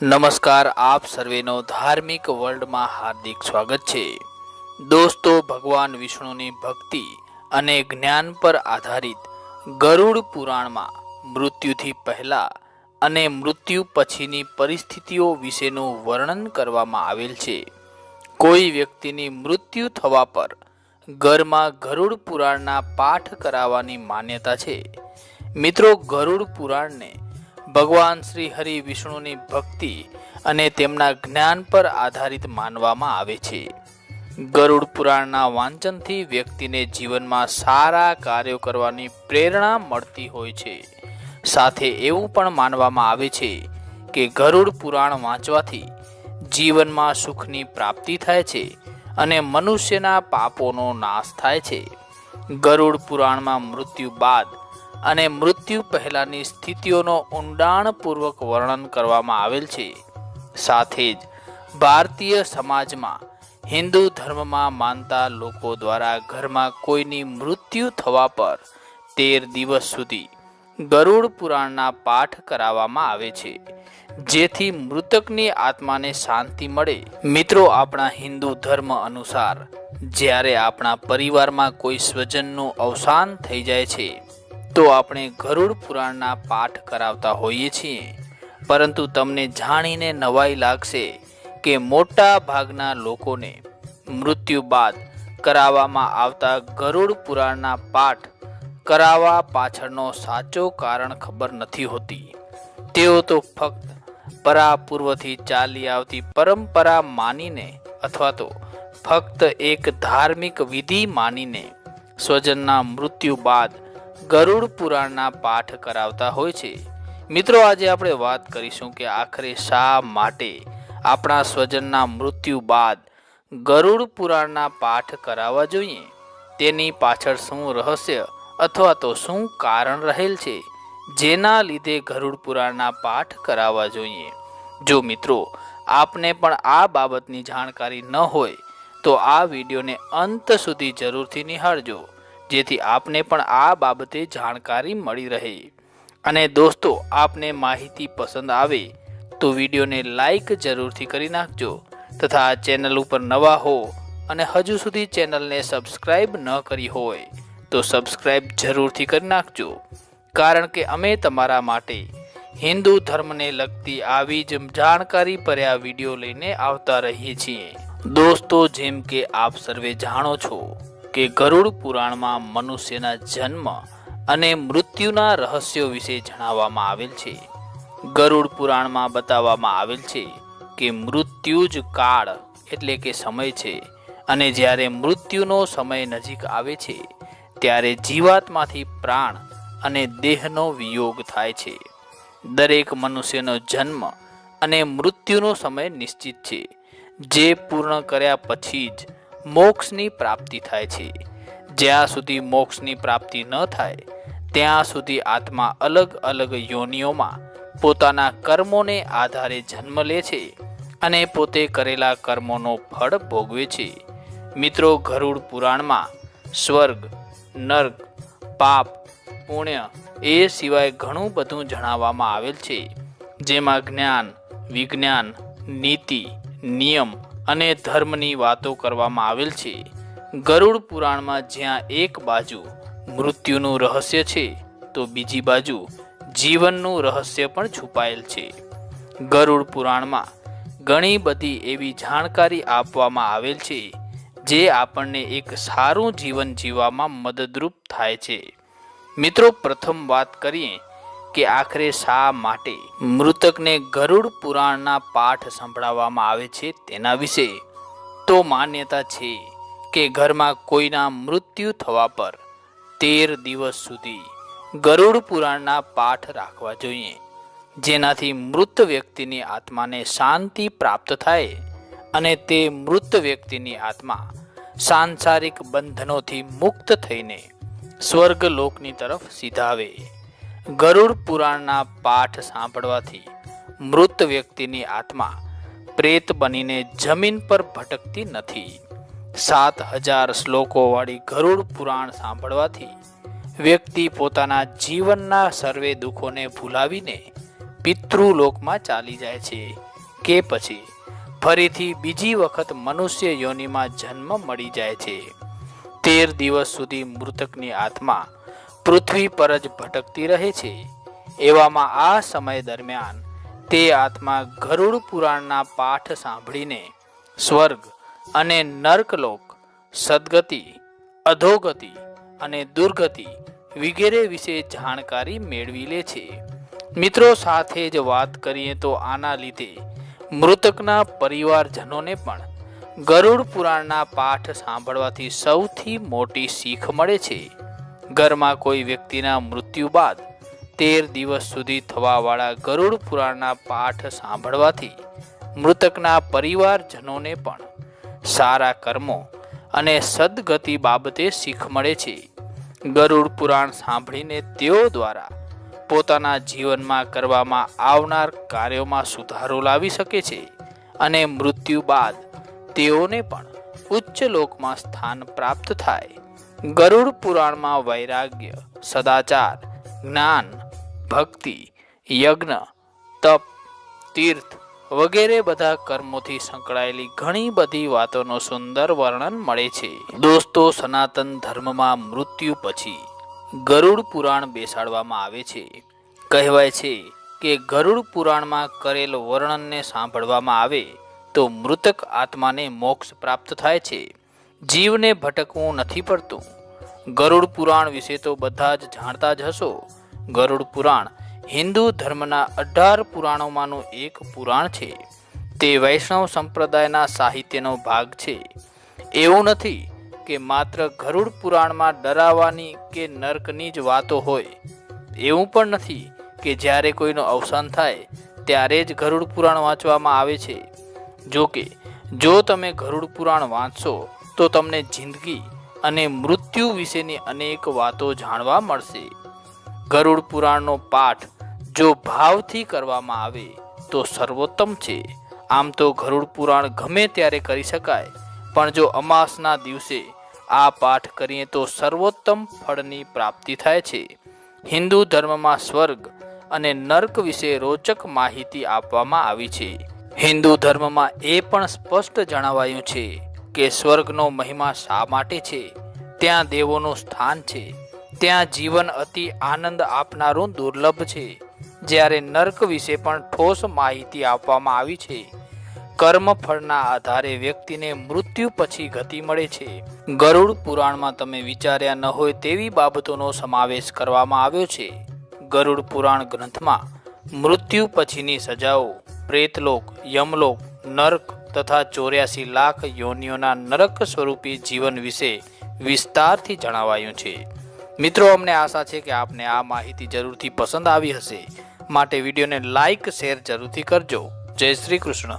નમસ્કાર, આપ સર્વેનો ધાર્મિક વર્લ્ડમાં હાર્દિક સ્વાગત છે. દોસ્તો, ભગવાન વિષ્ણુની ભક્તિ અને જ્ઞાન પર આધારિત ગરુડ પુરાણમાં મૃત્યુથી પહેલા અને મૃત્યુ પછીની પરિસ્થિતિઓ વિશેનું વર્ણન કરવામાં આવેલ છે. કોઈ વ્યક્તિની મૃત્યુ થવા પર ઘરમાં ગરુડ પુરાણના પાઠ કરાવવાની માન્યતા છે. મિત્રો, ગરુડ પુરાણને ભગવાન શ્રી હરિ વિષ્ણુની ભક્તિ અને તેમના જ્ઞાન પર આધારિત માનવામાં આવે છે. ગરુડ પુરાણના વાંચનથી વ્યક્તિને જીવનમાં સારા કાર્યો કરવાની પ્રેરણા મળતી હોય છે. સાથે એવું પણ માનવામાં આવે છે કે ગરુડ પુરાણ વાંચવાથી જીવનમાં સુખની પ્રાપ્તિ થાય છે અને મનુષ્યના પાપોનો નાશ થાય છે. ગરુડ પુરાણમાં મૃત્યુ બાદ અને મૃત્યુ પહેલાંની સ્થિતિઓનો ઊંડાણપૂર્વક વર્ણન કરવામાં આવેલ છે. સાથે જ ભારતીય સમાજમાં હિન્દુ ધર્મમાં માનતા લોકો દ્વારા ઘરમાં કોઈની મૃત્યુ થવા પર તેર દિવસ સુધી ગરુડ પુરાણના પાઠ કરાવવામાં આવે છે. જેથી મૃતકની આત્માને શાંતિ મળે. મિત્રો, આપણા હિન્દુ ધર્મ અનુસાર જ્યારે આપણા પરિવારમાં કોઈ સ્વજનનું અવસાન થઈ જાય છે તો આપણે ગરુડ પુરાણના પાઠ કરાવતા હોઈએ છીએ. પરંતુ તમને જાણીને નવાઈ લાગશે કે મોટા ભાગના લોકોને મૃત્યુ બાદ કરાવવામાં આવતા ગરુડ પુરાણના પાઠ કરાવવા પાછળનો સાચો કારણ ખબર નથી હોતી. તેઓ તો ફક્ત પરાપૂર્વથી ચાલી આવતી પરંપરા માનીને અથવા તો ફક્ત એક ધાર્મિક વિધિ માનીને સ્વજનના મૃત્યુ બાદ ગરુડ પુરાણના પાઠ કરાવતા હોય છે. મિત્રો, આજે આપણે વાત કરીશું કે આખરે શા માટે આપણા સ્વજનના મૃત્યુ બાદ ગરુડ પુરાણના પાઠ કરાવવા જોઈએ? તેની પાછળ શું રહસ્ય અથવા તો શું કારણ રહેલ છે? જેના લીધે ગરુડ પુરાણના પાઠ કરાવવા જોઈએ? જો મિત્રો, આપને પણ આ બાબતની જાણકારી ન હોય, તો આ વિડીયોને અંત સુધી જરૂરથી નિહાળજો. જેથી આપને પણ આ બાબતે જાણકારી મળી રહે. અને દોસ્તો, આપને માહિતી પસંદ આવે, તો વિડીયોને લાઈક જરૂરથી કરી નાખજો તથા આ ચેનલ ઉપર નવા હો અને હજુ સુધી ચેનલને સબસ્ક્રાઈબ ન કરી હોય, તો સબસ્ક્રાઈબ જરૂરથી કરી નાખજો. કારણ કે અમે તમારા માટે હિન્દુ ધર્મને લગતી આવી જ જાણકારી ભર્યા વીડિયો લઈને આવતા રહીએ છીએ. દોસ્તો, જેમ કે આપ સર્વે જાણો છો કે ગરુડ પુરાણમાં મનુષ્યના જન્મ અને મૃત્યુના રહસ્યો વિશે જણાવવામાં આવેલ છે. ગરુડ પુરાણમાં બતાવવામાં આવેલ છે કે મૃત્યુ જ કાળ એટલે કે સમય છે અને જ્યારે મૃત્યુનો સમય નજીક આવે છે, ત્યારે જીવાતમાંથી પ્રાણ અને દેહનો વિયોગ થાય છે. દરેક મનુષ્યનો જન્મ અને મૃત્યુનો સમય નિશ્ચિત છે. જે પૂર્ણ કર્યા પછી જ મોક્ષની પ્રાપ્તિ થાય છે. જ્યાં સુધી મોક્ષની પ્રાપ્તિ ન થાય, ત્યાં સુધી આત્મા અલગ અલગ યોનિઓમાં પોતાના કર્મોને આધારે જન્મ લે છે અને પોતે કરેલા કર્મોનો ફળ ભોગવે છે. મિત્રો, ગરુડ પુરાણમાં સ્વર્ગ, નર્ક, પાપ, પુણ્ય એ સિવાય ઘણું બધું જણાવવામાં આવેલ છે. જેમાં જ્ઞાન, વિજ્ઞાન, નીતિ, નિયમ અને ધર્મની વાતો કરવામાં આવેલ છે. ગરુડ પુરાણમાં જ્યાં એક બાજુ મૃત્યુનું રહસ્ય છે, તો બીજી બાજુ જીવનનું રહસ્ય પણ છુપાયેલ છે. ગરુડ પુરાણમાં ઘણી બધી એવી જાણકારી આપવામાં આવેલ છે, જે આપણને એક સારું જીવન જીવવામાં મદદરૂપ થાય છે. મિત્રો, પ્રથમ વાત કરીએ કે આખરે શા માટે? મૃતકને ગરુડ પુરાણના પાઠ સંભળાવવામાં આવે છે તેના વિશે. તો માન્યતા છે કે ઘરમાં કોઈના મૃત્યુ થવા પર તેર દિવસ સુધી ગરુડ પુરાણના પાઠ રાખવા જોઈએ, જેનાથી મૃત વ્યક્તિની આત્માને શાંતિ પ્રાપ્ત થાય અને તે મૃત વ્યક્તિની આત્મા સાંસારિક બંધનોથી મુક્ત થઈને સ્વર્ગ લોકની તરફ સીધાવે. ગરુડ પુરાણના પાઠ સાંભળવાથી મૃત વ્યક્તિની આત્મા પ્રેત બનીને જમીન પર ભટકતી નથી. સાત હજાર શ્લોકોવાળી ગરુડ પુરાણ સાંભળવાથી વ્યક્તિ પોતાના જીવનના સર્વે દુઃખોને ભૂલાવીને પિતૃલોકમાં ચાલી જાય છે કે પછી ફરીથી બીજી વખત મનુષ્ય યોનિમાં જન્મ મળી જાય છે. તેર દિવસ સુધી મૃતકની આત્મા પૃથ્વી પર જ ભટકતી રહે છે. એવામાં આ સમય દરમિયાન તે આત્મા ગરુડ પુરાણના પાઠ સાંભળીને સ્વર્ગ અને નર્કલોક, સદગતિ, અધોગતિ અને દુર્ગતિ વગેરે વિશે જાણકારી મેળવી લે છે. મિત્રો, સાથે જ વાત કરીએ તો આના લીધે મૃતકના પરિવારજનોને પણ ગરુડ પુરાણના પાઠ સાંભળવાથી સૌથી મોટી શીખ મળે છે. ઘરમાં કોઈ વ્યક્તિના મૃત્યુ બાદ તેર દિવસ સુધી થવાવાળા ગરુડ પુરાણના પાઠ સાંભળવાથી મૃતકના પરિવારજનોને પણ સારા કર્મો અને સદગતિ બાબતે શીખ મળે છે. ગરુડ પુરાણ સાંભળીને તેઓ દ્વારા પોતાના જીવનમાં કરવામાં આવનાર કાર્યોમાં સુધારો લાવી શકે છે અને મૃત્યુ બાદ તેઓને પણ ઉચ્ચ લોકમાં સ્થાન પ્રાપ્ત થાય. ગરુડ પુરાણમાં વૈરાગ્ય, સદાચાર, જ્ઞાન, ભક્તિ, યજ્ઞ, તપ, તીર્થ વગેરે બધા કર્મોથી સંકળાયેલી ઘણી બધી વાતોનો સુંદર વર્ણન મળે છે. દોસ્તો, સનાતન ધર્મમાં મૃત્યુ પછી ગરુડ પુરાણ બેસાડવામાં આવે છે. કહેવાય છે કે ગરુડ પુરાણમાં કરેલ વર્ણનને સાંભળવામાં આવે તો મૃતક આત્માને મોક્ષ પ્રાપ્ત થાય છે. જીવને ભટકવું નથી પડતું. ગરુડ પુરાણ વિશે તો બધા જ જાણતા જ હશો. ગરુડ પુરાણ હિન્દુ ધર્મના અઢાર પુરાણોમાંનું એક પુરાણ છે. તે વૈષ્ણવ સંપ્રદાયના સાહિત્યનો ભાગ છે. એવું નથી કે માત્ર ગરુડ પુરાણમાં ડરાવાની કે નર્કની જ વાતો હોય. એવું પણ નથી કે જ્યારે કોઈનું અવસાન થાય, ત્યારે જ ગરુડ પુરાણ વાંચવામાં આવે છે. જો કે, જો તમે ગરુડ પુરાણ વાંચશો તો તમને જિંદગી અને મૃત્યુ વિશેની અનેક વાતો જાણવા મળશે. ગરુડ પુરાણનો પાઠ જો ભાવથી કરવામાં આવે તો સર્વોત્તમ છે. આમ તો ગરુડ પુરાણ ગમે ત્યારે કરી શકાય, પણ જો અમાસના દિવસે આ પાઠ કરીએ તો સર્વોત્તમ ફળની પ્રાપ્તિ થાય છે. હિન્દુ ધર્મમાં સ્વર્ગ અને નર્ક વિશે રોચક માહિતી આપવામાં આવી છે. હિન્દુ ધર્મમાં એ પણ સ્પષ્ટ જણાવાયું છે કે સ્વર્ગનો મહિમા શા માટે છે? ત્યાં દેવોનું સ્થાન છે. ત્યાં જીવન અતિ આનંદ આપનારું દુર્લભ છે. જ્યારે નર્ક વિશે પણ ઠોસ માહિતી આપવામાં આવી છે. કર્મફળના આધારે વ્યક્તિને મૃત્યુ પછી ગતિ મળે છે. ગરુડ પુરાણમાં તમે વિચાર્યા ન હોય તેવી બાબતોનો સમાવેશ કરવામાં આવ્યો છે. ગરુડ પુરાણ ગ્રંથમાં મૃત્યુ પછીની સજાઓ, પ્રેતલોક, યમલોક, નર્ક તથા ચોર્યાસી લાખ યોનિઓના નરક સ્વરૂપી જીવન વિશે વિસ્તારથી જણાવાયું છે. મિત્રો, અમને આશા છે કે આપને આ માહિતી જરૂરથી પસંદ આવી હશે. માટે વિડીયોને લાઇક શેર જરૂરથી કરજો. જય શ્રી કૃષ્ણ.